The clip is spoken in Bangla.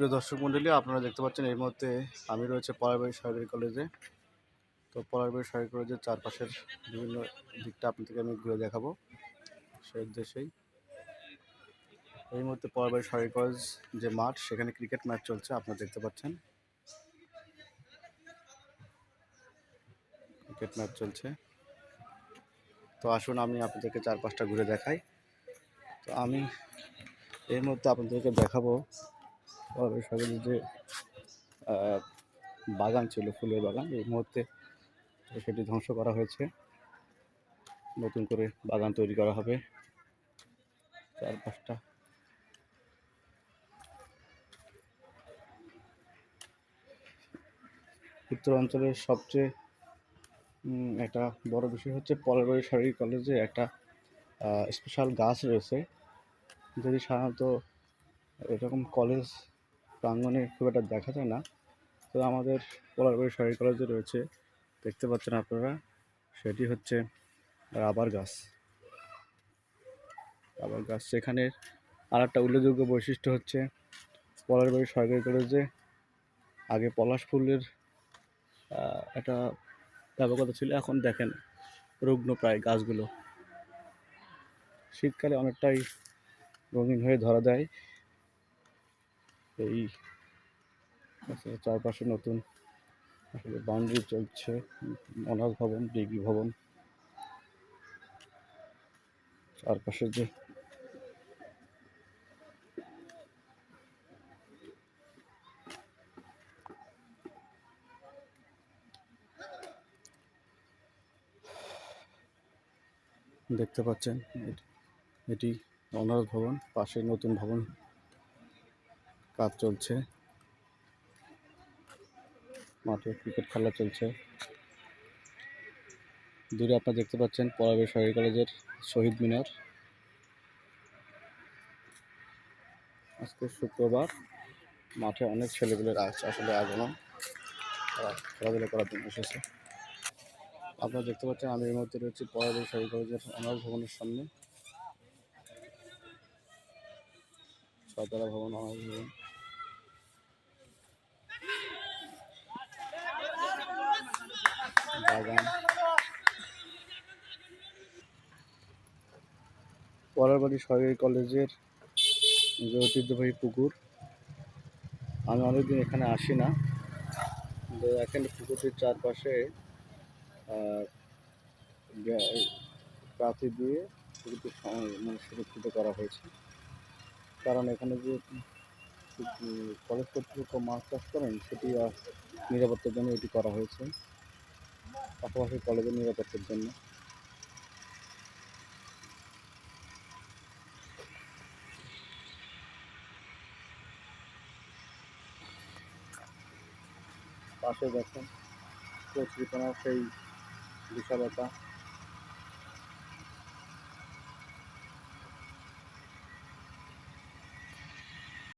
প্রিয় দর্শক মণ্ডলী আপনারা দেখতে পাচ্ছেন এই মুহূর্তে আমি রয়েছে পলারবাড়ি সরকারি কলেজে। তো পলারবাড়ি সরকারি কলেজের চারপাশের বিভিন্ন দিকটা আপনাদেরকে আমি ঘুরে দেখাবো সেই উদ্দেশ্যেই। এই মুহূর্তে পলারবাড়ি সরকারি কলেজ যে মাঠ, সেখানে ক্রিকেট ম্যাচ চলছে, আপনারা দেখতে পাচ্ছেন। ক্রিকেট ম্যাচ চলছে। তো আসুন আমি আপনাদেরকে চারপাশটা ঘুরে দেখাই। তো আমি এই মুহূর্তে আপনাদেরকে দেখাবো পলারবাড়ি সরকারি যে বাগান ছিল, ফুলের বাগান, এই মুহূর্তে সেটি ধ্বংস করা হয়েছে। নতুন করে বাগান তৈরি করা হবে। চারপাশটা উত্তর অঞ্চলের সবচেয়ে একটা বড় বিষয় হচ্ছে পলারবাড়ি সরকারি কলেজে একটা স্পেশাল গাছ রয়েছে। যদি সাধারণত এরকম কলেজ প্রাঙ্গণে খুব একটা দেখা যায় না। তো আমাদের পলারবাড়ি সরকারি কলেজে রয়েছে। দেখতে পাচ্ছেন আপনারা, সেটি হচ্ছে রাবার গাছ। রাবার গাছ, সেখানে আর একটা উল্লেখযোগ্য বৈশিষ্ট্য হচ্ছে পলারবাড়ি সরকারি কলেজে আগে পলাশ ফুলের একটা ব্যাপকতা ছিল, এখন দেখেন রুগ্ন প্রায় গাছগুলো। শীতকালে অনেকটাই রঙিন হয়ে ধরা দেয়। এই চারপাশে নতুন আসলে বাউন্ডারি চলছে অনার্স ভবন, ডিগ্রি ভবন। চারপাশে যে দেখতে পাচ্ছেন, এটি- অনার্স ভবন, পাশে নতুন ভবন। কাজ চলছে। মাঠে ক্রিকেট খেলা চলছে। দূরে আপনারা দেখতে পাচ্ছেন পলাবে সরকারি কলেজের শহীদ মিনার। আজকে শুক্রবার, মাঠে অনেক ছেলেগুলোর আসলে আগমন। তারা খেলাধুলা করার জন্য এসেছে। আপনারা দেখতে পাচ্ছেন আমি এই মুহূর্তে রয়েছি পলাবে সরকারি কলেজের অনার্স ভবনের সামনে। ছয়তলা ভবন, অনার্স ভবন। বাগান পলারবাড়ি সরকারি কলেজের যে ঐতিহ্যবাহী পুকুর আমি অনেকদিন এখানে আসি না। এখানে পুকুরটির চারপাশে আহ, গা- এই প্রাচী দিয়ে পুকুরটি মানে সুরক্ষিত করা হয়েছে। কারণ এখানে যে কলেজ কর্তৃপক্ষ মাছ চাষ করেন সেটি নিরাপত্তার জন্য এটি করা হয়েছে। পাশাপাশি কলেজের নিরাপত্তার জন্য। পাশে দেখেন কচুরিপানার সেই বিশালতা।